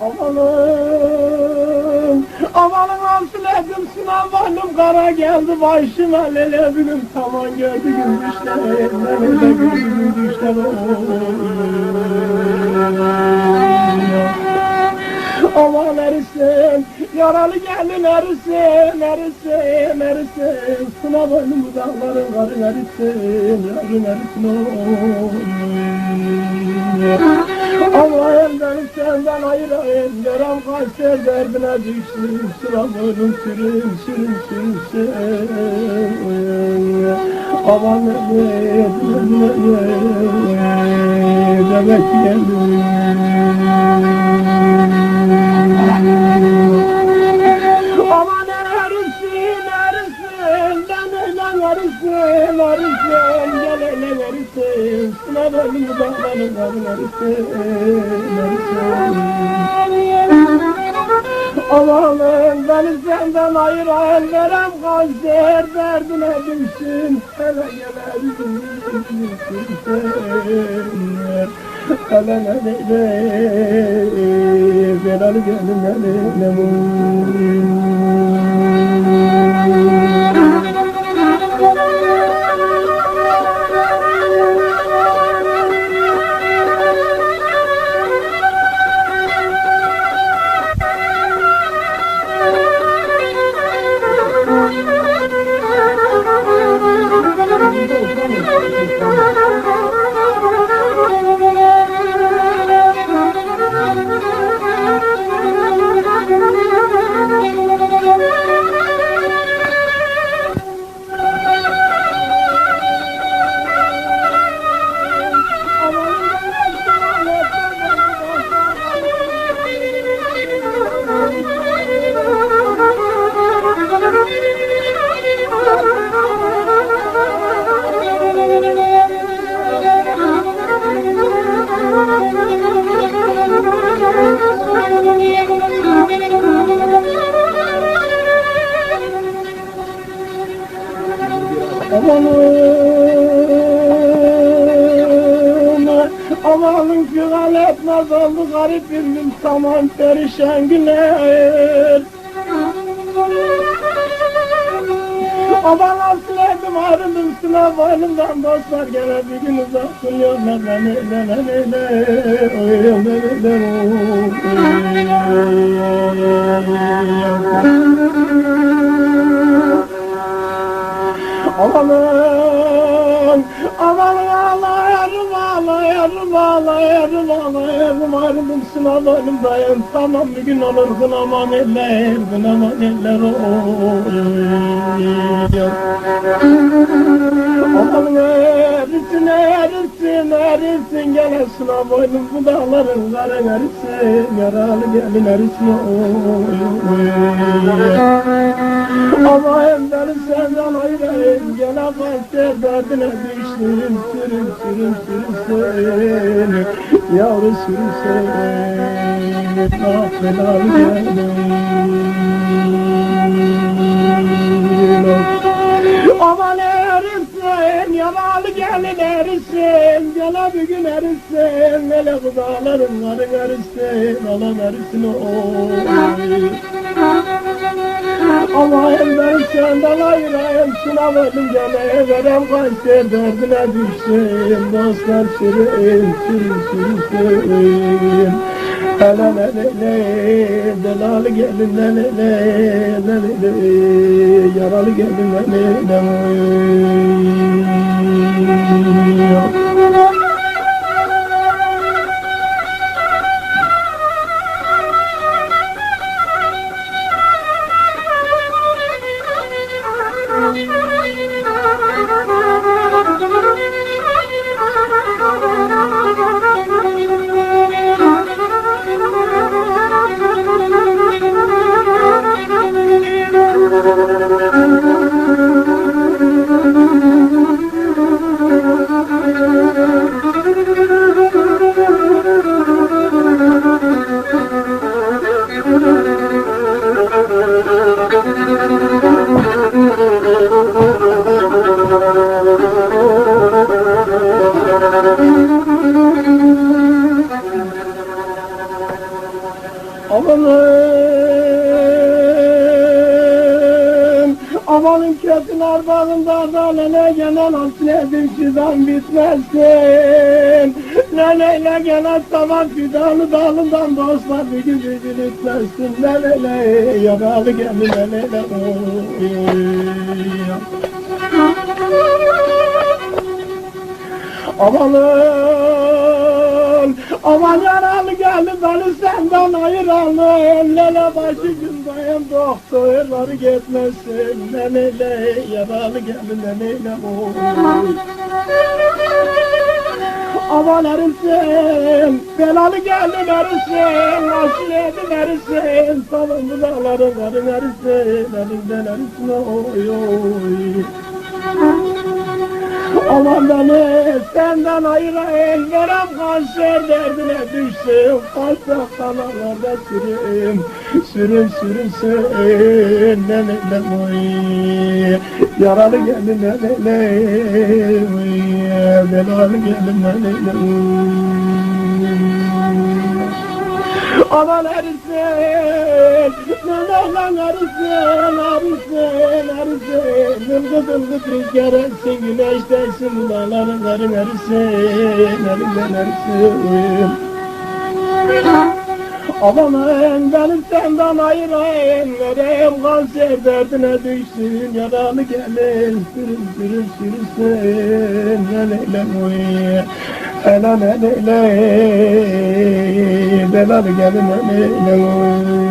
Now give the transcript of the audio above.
Amanın, amanın amsiledim sınav varlım kara geldi başıma lele bugün tamam gördüğüm düşler lele de gördüğüm düşler Aman erisin, yaralı gelin erisin, erisin, erisin. Sınav önüm dağların karın erisin, yarın erisin oy Elden senden ayırayım Yaram kanser derdine düştüm Sıram ölüm sürüm sürüm sürüm sürüm Aman evet Demek Aman Amanın beni senden ayıran verem kanser derdine düşsün Hele gele üzülsün Hele ne ne ne Veralı gönlüm ne ne Amanın Amanın figan etmez oldu garip bir gün Saman perişan günler Aman aslaydım ayrıldım sınav boynumdan dostlar gene bir gün uzaksın yok ne ne ne ne ne Amanın Amanın ağlayarım ağlayarım ağlayarım ağlayarım ayrıldım sınav önümdayım Tamam bir gün olur kınaman eller kınaman eller oy. Amanın erisin erisin erisin gele sınav boynum bu dağların karın erisin Yaralı gelin erisin oy ama hem beni senden ayırayım. Gene kanser derdine düştüm Sürüm sürüm sürüm sürüm. Yavru sürüm sürüm. Ah belalı gelin. Aman erisin Yaralı gelin erisin Gene bir gün erisin Hele bu dağların karın erisin Alan erisin oy Allah'ım ben senden ayırayım Sınavım gene verem kanser derdine düştüm Dostlar sürün sürün sürün sürün Hele le le le Delalı gelin le le Le le le Yaralı gelin le le le Amanın, amanın kötüler bağında da lele gelen hasretin şidan bitmezsin. Leleyle gelen sabah fidanı dalından dostlar bir gün bir bitmezsin. Leleyle yaralı geldi leleyle oy. Amanın, aman yaralı geldi beni senden ayıralım. Lele başı gündayım doktorları gitmesin. Leneyle yaralı geldi leneyle oy. Aman erisin, belalı geldi erisin, aşil edin erisin, salındı dağların karın erisin, elinden erisin oy oy. Aman beni senden ayırayım, verem kanser derdine düşsün, kalp kanallarda sürün, sürün sürün sürün, ne ne ne. Yaralı gelin ne ne ne belalı gelin ne ne ne. Aman erisin, Mevlam erisin, erisin, erisin. Dılgı dılgı rüzgar etsin, güneş değsin, dağların karın erisin, elimden erisin. Aman benim senden ayırayım, vereyim kanser derdine düşsün, yaralı gelin, sürün sürün sürünsün, leleyle oy. Helal leleyle, belalı gelin leleyle oy.